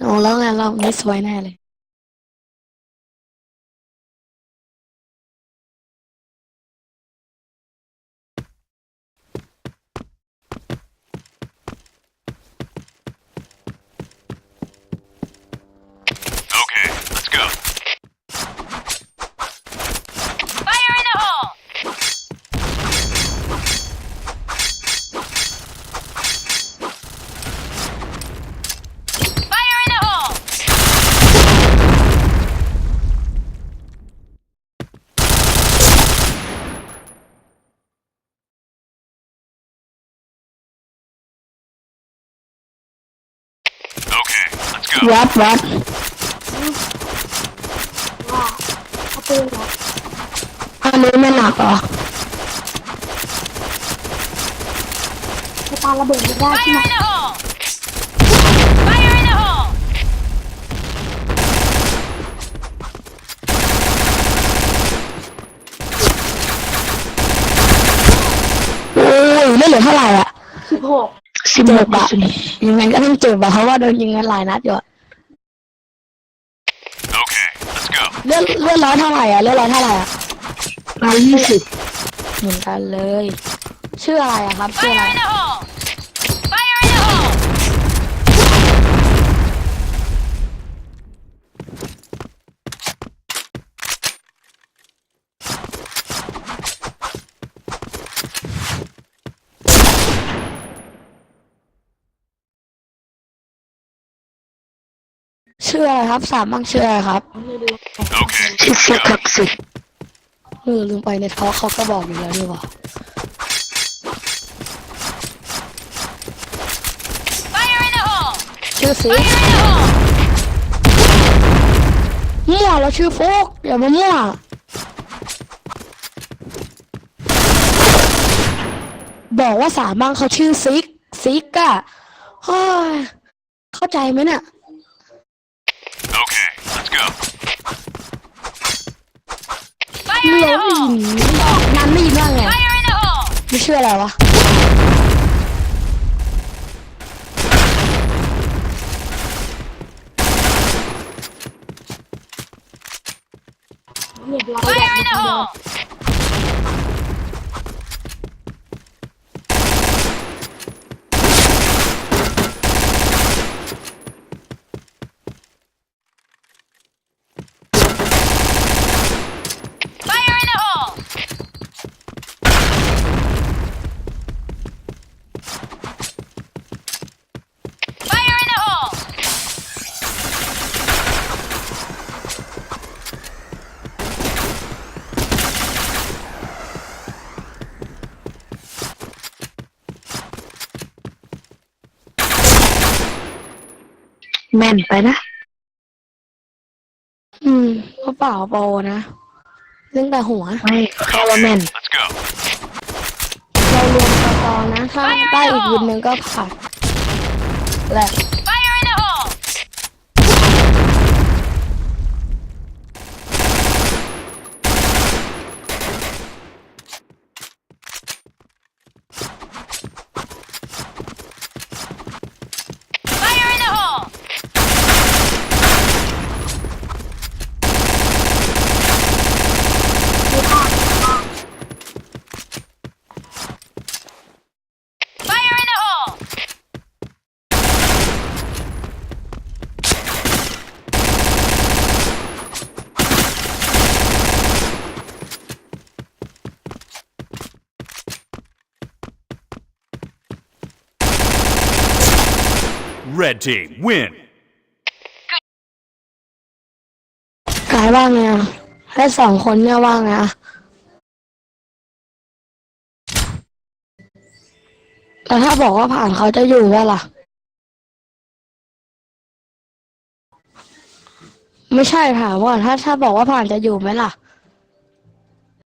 โอ้แล้วไงเราไม่สวยแน่เลยโอเค let's go. Fire in the hole! Fire in the hole! Okay, let's go. วัดวัดว่าเขาปืนเหรออันนี้ไม่หนักเหรอจะปาระเบิดไม่ได้ใช่ Fire ไหม in the hole! Fire in the hole! โอ้ยไม่เหลือเท่าไหร่อะ สิบหก สิบหกบาทยังไงก็ต้องเจ็บอะเพราะว่าโดนยิงกันหลายนัดอยู่อะ Okay, let's go. เลื่อนเลื่อนร้อยเท่าไหร่อะเลื่อนร้อยเท่าไหร่อะร้อยยี่สิบเหมือนกันเลย ชื่ออะไรอะครับชื่ออะไร Fire in the hole! Fire in the hole! ชื่ออะไรครับสามบ้างชื่ออะไรครับ Okay, ชื่อ let's ฟุกค go. รับสิเออลืมไปในท้อเขาก็บอกอยู่แล้วนี่หว่า Fire in the hole! ชื่อฟิก Fire in the hole! มั่วแล้วชื่อฟุกอย่ามามั่ว บอกว่าสามบ้างเขาชื่อซิก ซิกอะเฮ้ยเข้าใจไหมเนี่ย Okay, let's go. เมี Fire ย in the ไม่ยิ hole! นนันไม่ยินว่าไง Fire in the hole! ไม่เชื่ออะไรวะเรียบร้อย Fire in the hole! 'Fire in the hole! Fire in the hole! แม่นไปนะ อืมก็เปล่าโปนะเรื่องแต่หัว ไม่แค่ว่าแม่น Let's go. เรารวมสกอร์นะ ถ้าได้อีกวินหนึ่งก็ผ่านแหละ Fire in the hole! 'Fire in the hole! 'Fire in the hole! 'Red team win. กายว่าไงอะให้สองคนเนี่ยว่าไงอะแต่ถ้าบอกว่าผ่านเขาจะอยู่ว่าล่ะ ไม่ใช่ถามว่าถ้าถ้าบอกว่าผ่านจะอยู่ไหมล่ะ